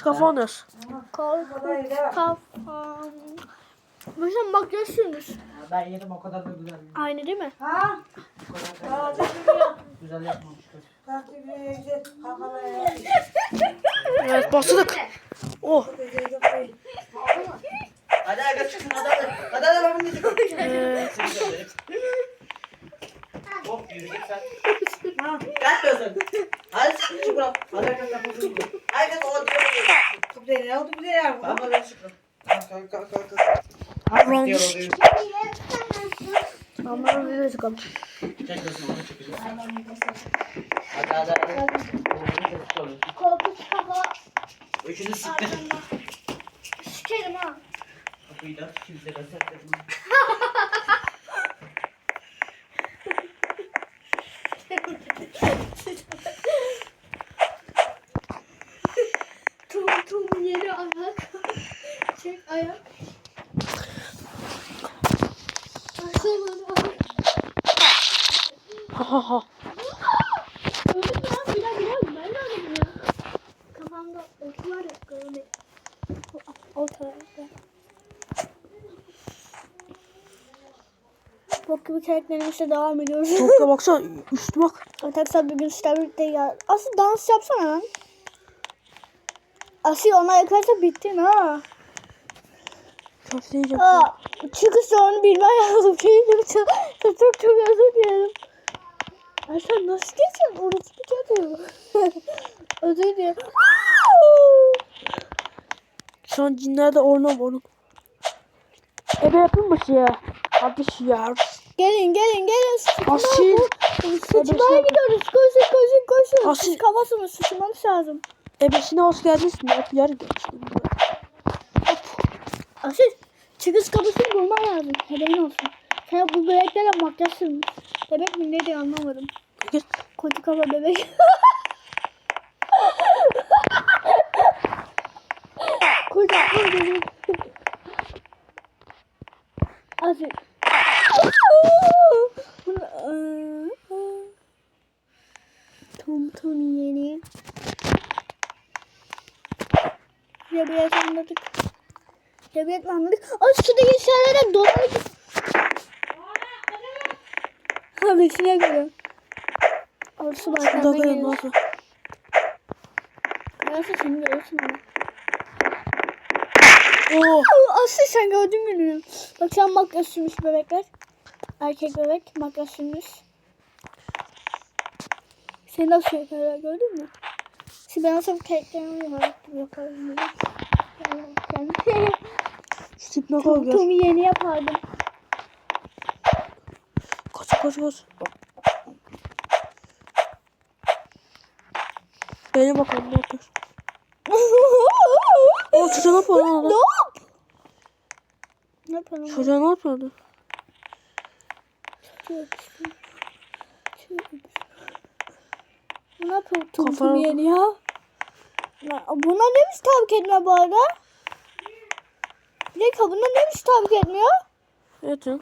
Korkunç kafam. Mesela makyaj sürmüş. Ben yedim o kadar da güzel. Aynı değil mi? Ha? Güzel. Kafalara. Evet bastık. Oh. Hadi hadi çıksın hadi hadi. Hadi hadi ben bunu çıkın. Ee, Hop yürü git sen. Ha, Gel be sen. Hadi sen çık bırak. Hadi herkes yapmasın. Herkes o diyor. Çok güzel. Ne oldu güzel ya? Ben böyle çıkın. Kalk kalk kalk kalk. round. Diyor oluyor. Çıkalım. Çek gözünü onu çıkacağız. Hadi hadi hadi. Korkunç kafa. Üçünü sıktı. Sikerim ha. Kapıyı da kimse de sertledim. Tum tum yeni ayak. Çek ayak. Aşağıdan ayak. Ha ha. Öldüm ya. Bir daha bir daha. Ben de öldüm ya. Kafamda otu var ya. Böyle. O, o tarafta. Bok gibi karakterimizle devam ediyoruz. Da baksana üstü bak. Arkadaşlar bugün sizlerle birlikte ya. Asıl dans yapsana lan. Asıl ona yakarsa bittin ha. Köfte yiyeceğim. Aa, çıkış onu bilmem lazım. Çok çok çok özür dilerim. Sen nasıl geçiyorsun? Orası bir kötü. özür dilerim. Şu an cinler de oynam oğlum. Ebe yapayım mı şey şey ya. gelin gelin gelin. Sıçma Asil. Sıçmaya gidiyoruz. Koşun koşun koşun. Asil. Siz kafasını sıçmamız lazım. Ebesine hoş geldiniz. Ne yap yer geçtim. Asil çıkış kapısını bulman lazım. Haberin olsun. Sen bu bebeklerle makyaj sürmüş. Bebek mi ne diye anlamadım. Git. Koca kafa bebek. Koca kafa bebek. Asil. Tum tum yeni. Cebiyet anladık. Cebiyet anladık. Ay şuradaki şeylere dolanıp. Abi içine giriyor. Orası Şurada koyalım geliyor. nasıl? Orası seni görürsün ama. Oo. Aslı sen gördün mü? Bak sen makyaj sürmüş bebekler. Erkek bebek makyaj sürmüş. Seni nasıl yapıyorlar gördün mü? Şimdi ben nasıl gibi yaparım. Tom, gör. Tom'u yeni yapardım. Kaç kaç kaç. Beğene bakalım ne yapıyor. O çocuğa ne yapıyor lan orada? Dop. Ne yapalım? Çocuğa ne yapıyordu? Bu ne yapıyor Tom yeni ya? Buna demiş tabi etme bu arada? Bir dakika buna demiş tabi etmiyor? Evet canım.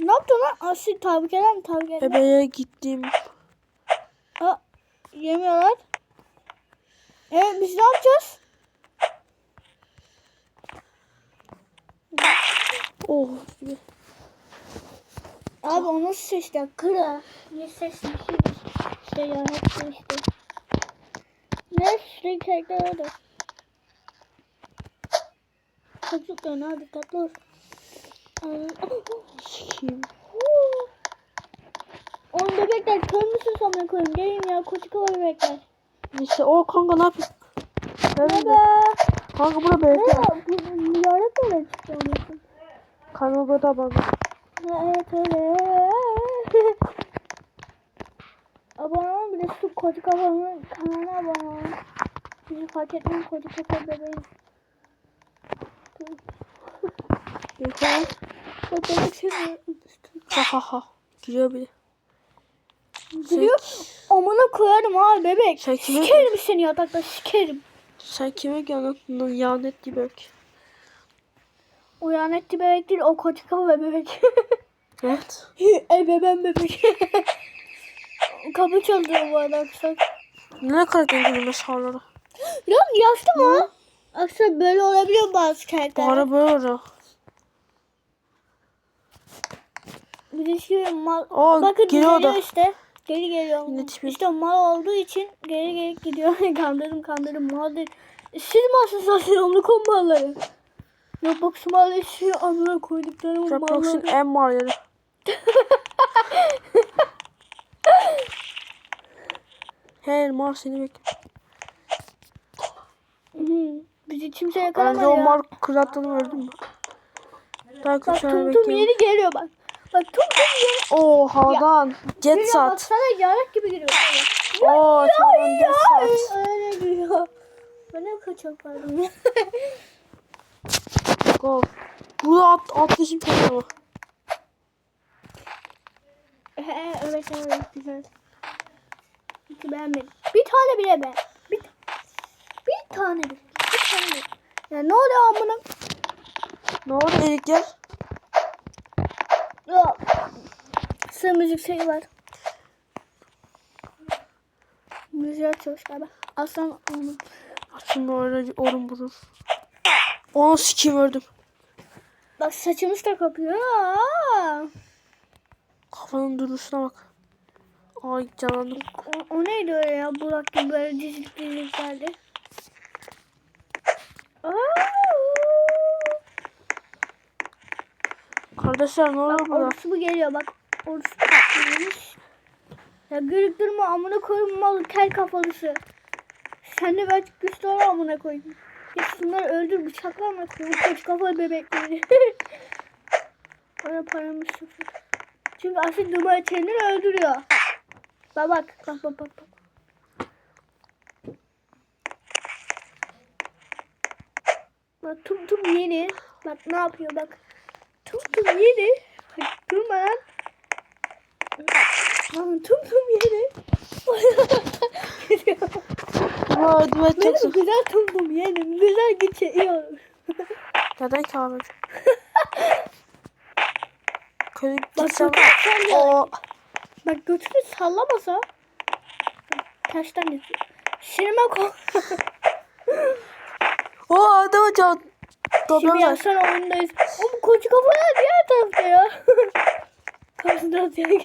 Ne yaptın lan? Asil tabi eder mi tabi etme? Ebeye gittim. Aa, yemiyorlar. Evet biz ne yapacağız? Oh. Abi onu seçti. Kıra. Ne seçti? İşte ya hep seçti. Ne sürü karakter orada. Çocuk ya ne dikkatli ol. Aa, Sikiyim. Oğlum bebekler kör müsün sana koyayım? Gelin ya koçu kova bebekler. İşte o kanka ne yapıyor? Nerede? Baba. Kanka bura Ne be. ya? Bu Yarak öyle çıktı onun. Kanka burada bana. Evet öyle. abone olun bir de şu koca kafanın kanalına abone olun. Bizi fark etmeyin koca kafa bebeğim. Yukarı. Ha ha ha. Giriyor bile. Gülüyor. Amına koyarım abi bebek. Sen kime- Sikerim seni yatakta sikerim. Sen kime geldin? Yanet gibi bek. Uyan etti bebek değil o koca kafa ve bebek. Evet. e beben bebek. Kapı çalıyor bu arada arkadaşlar. Ne kadar geliyor mesajları? Ya yaşlı mı? Aslında böyle olabiliyor bazı karakterler. ara böyle oluyor. Bir de şey mal... Aa, Bakın geliyor o işte. Geri geliyor. İşte mal olduğu için geri geri gidiyor. kandırdım kandırdım maldır. Siz mi aslında zaten onu kombaları? Roblox mal işi amına koydukları malları. Roblox'un en malları. Her mal seni bekliyor. Bizi kimse yakalamadı ya. Bence o mal kızarttanı öldü mü? Daha kaç tane bekliyorum. Geliyor bak. Bak tum yeni. Oo havadan. Jet Geliyor sat. baksana yarak gibi geliyor. Oo havadan jet sat. Öyle geliyor. Ben ne kaçak pardon ya. Go. Burada at, atlayışım çok ama. He, evet evet güzel. Hiç beğenmedim. Bir tane bile ben. Bir, bir tane bile. Bir tane bile. Ya ne oluyor amına? Ne oldu elikler? Ya. Sıra müzik şeyi var. Müziği açıyoruz galiba. Aslan onu. Şimdi öyle orun burun. Onu sikeyim öldüm. Bak saçımız da kapıyor. Kafanın duruşuna bak. Ay canlandım. O, o neydi öyle ya? Burak gibi böyle dizilik dizilik geldi. Aa. Kardeşler ne Bak burada? orası bu geliyor bak. Orası gelmiş. Ya gülüp durma amına koyayım malı kel kafalısı. Sen de belki güçlü ol amına koyayım. Ya şunları öldür bıçakla amına koyayım. Koç kafalı bebekleri. Bana paramız sıfır. Çünkü asit numara kendini öldürüyor. Bak bak bak bak bak. bak. Bak tum tum yeni. Bak ne yapıyor bak. Tum tum yeni. Bak durma lan. Lan tum tum yeni. Vay düet çok Benim zor. güzel tum tum yenim. Güzel olur. Neden abi? Kötü Bak gitsem. götür sen de. Oo. Bak götünü sallamasa. Tersten gidiyor. Şirime koy. Oo adama can. Problem Şimdi. Hasan oyundayız. Oğlum koca kafalar diğer tarafta ya. Hasan'a gidiyor.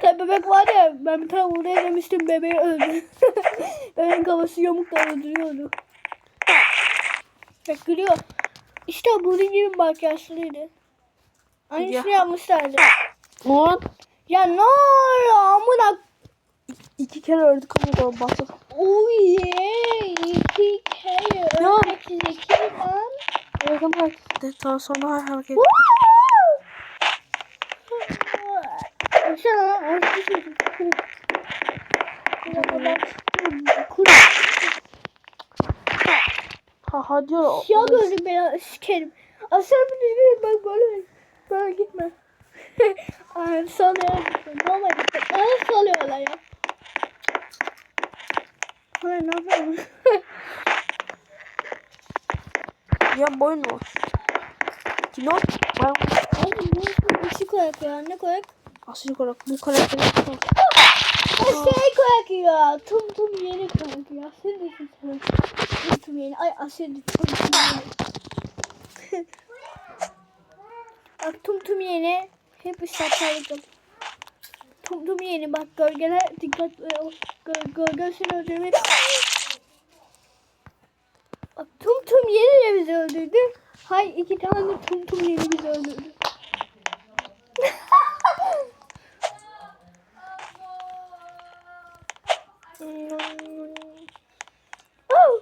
Tabi bebek var ya ben bir tane oraya demiştim bebeği öldü. Bebeğin kafası yamuk da öldürüyordu. Bak gülüyor. İşte bunun gibi makyajlıydı. Aynısını yapmışlardı. Ulan Ya ne oluyor amına iki kere öldük ama da bastık. Oh yeah, iki kere ölmek zeki lan. Evet ama daha sonra her hareket. Lan Kuru. Ha ha diyor. Siyah gözlü beyaz sikerim. Aslan bir düzgün bak böyle. Böyle gitme. Ay sallıyor. Normal gitme. Ay sallıyorlar ya. Hayır ne yapıyorum? ya boyun mu? Kino? Ben... Abi bu şu koyak ya ne koyak? Asıl koyak bu karakteri koyak. Şey koyak ya. Tüm tüm yeni koyak ya. Sen de şu koyak. Tüm tüm yeni. Ay asıl tüm tüm yeni. Bak tüm tüm yeni. Hep bir saçmalık. Tumtum yeni bak gölgene dikkatli e, ol. Göl, gölgen seni öldürmedi. Bak Tumtum yeni de bizi öldürdü. Hay iki tane Tumtum yeni bizi öldürdü. oh.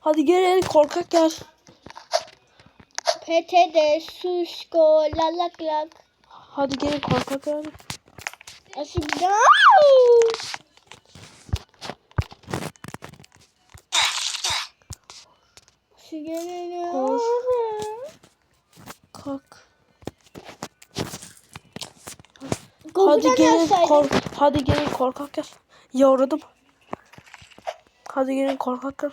Hadi gel korkak gel. PTD, Susko, lalak lak. Hadi gelin korkak. Aşıkda. Şu geliyor. Koş. Kalk. Hadi gelin kork. Hadi gelin korkak gel. Yavradım. Hadi gelin korkak gel.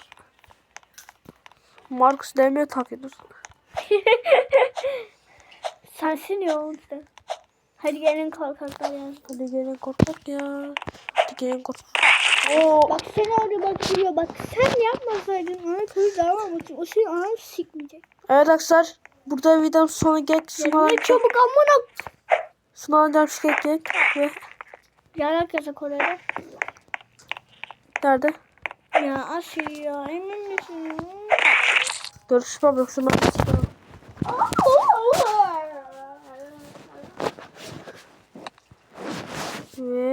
Marcus Demir tak ediyorsun. Sensin ya oğlum sen. Hadi gelin korkaklar yaz. Hadi gelin korkak ya. Hadi gelin korkak. Oo. Bak seni orada bakıyor. Bak sen yapmasaydın ona kız davranmasın. O senin ananı sikmeyecek. Evet arkadaşlar. Burada videonun sonu. Ne Sınav çabuk amına. Sınav ders gelecek. Ve Yarak yasak oraya. nerede? Ya Asya ya emin misin? Görüşürüz. Ben size ve